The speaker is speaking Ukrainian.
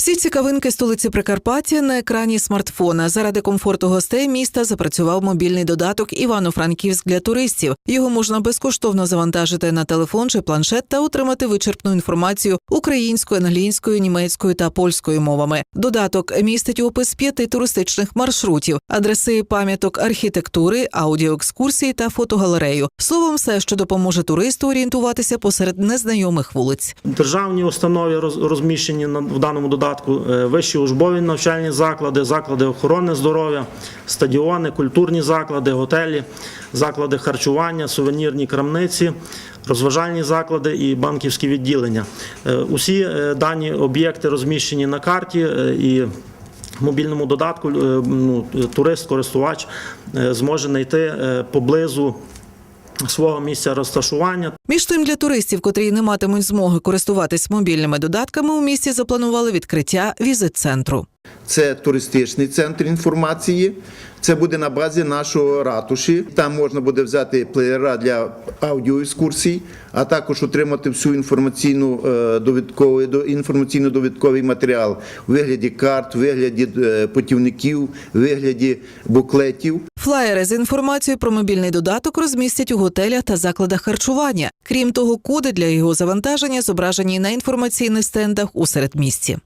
Всі цікавинки столиці Прикарпаття на екрані смартфона. Заради комфорту гостей міста запрацював мобільний додаток Івано-Франківськ для туристів. Його можна безкоштовно завантажити на телефон чи планшет та отримати вичерпну інформацію українською, англійською, німецькою та польською мовами. Додаток містить опис п'яти туристичних маршрутів, адреси пам'яток архітектури, аудіоекскурсії та фотогалерею. Словом, все, що допоможе туристу орієнтуватися посеред незнайомих вулиць. Державні установи роз- розміщені в даному додатку, е, вищі учбові навчальні заклади, заклади охорони здоров'я, стадіони, культурні заклади, готелі, заклади харчування, сувенірні крамниці, розважальні заклади і банківські відділення. Е, Усі е, дані об'єкти розміщені на карті і. В мобільному додатку ну, турист, користувач е, зможе знайти поблизу свого місця розташування Між тим для туристів, котрі не матимуть змоги користуватись мобільними додатками, у місті запланували відкриття візит-центру. Це туристичний центр інформації. Це буде на базі нашого ратуші. Там можна буде взяти плеєра для аудіоекскурсій, а також отримати всю інформаційну е, довідковий до- інформаційно-довідковий матеріал у вигляді карт, у вигляді е, путівників, у вигляді буклетів. Флаєри з інформацією про мобільний додаток розмістять у готелях та закладах харчування. Крім того, коди для його завантаження зображені на інформаційних стендах у середмісті.